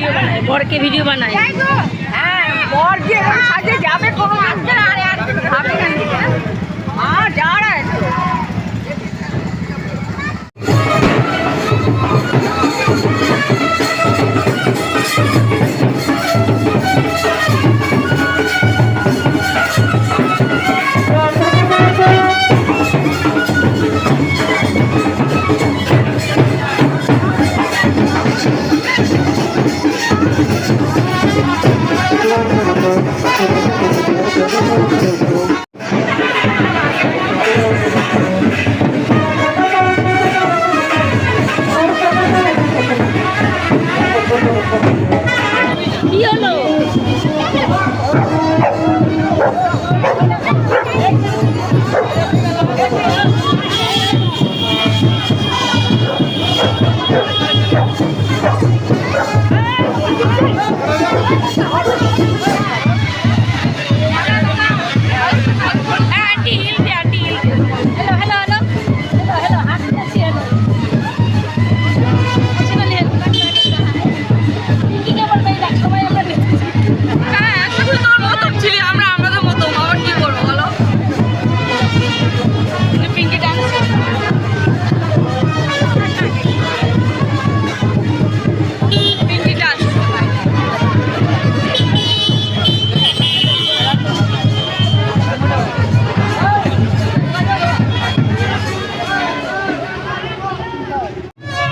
Video বানায় বরকে video বানায়। হ্যাঁ বর যে সাজে যাবে কোনো আসবে না। আরে আর Thank you.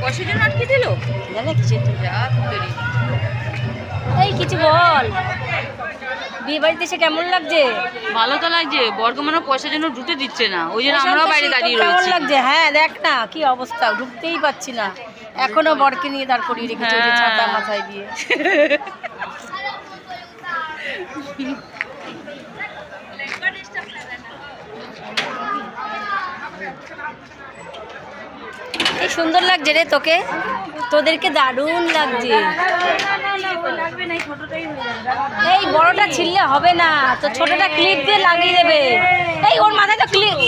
পয়সার জন্য আটকে দিল জানে কিছু যা তৈরি এই কিছু বল। বিয়ে বাড়িতে এসে কেমন লাগছে? ভালো তো লাগছে। বর্গমানও পয়সার জন্য ঢুকতে দিচ্ছে না। ওই জন্য আমরাও বাইরে দাঁড়িয়ে কেমন রয়েছি। লাগছে? হ্যাঁ দেখ না কি অবস্থা। ঢুকতেই পাচ্ছি না। এখনও বরকে নিয়ে দাঁড় করিয়ে রেখেছে ওই হ্যাঁ। ছাতা মাথায় দিয়ে। সুন্দর লাগছে রে তোকে। তোদেরকে দারুণ লাগছে। এই বড়টা ছিললে হবে না, তো ছোটটা ক্লিপ দিয়ে লাগিয়ে দেবে। এই, ওর মাথায় তো ক্লিপ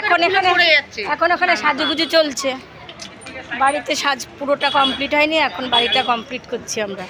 এখন এখানে এখন ওখানে সাজুগুজু চলছে। বাড়িতে সাজ পুরোটা কমপ্লিট হয়নি, এখন বাড়িটা কমপ্লিট করছি আমরা।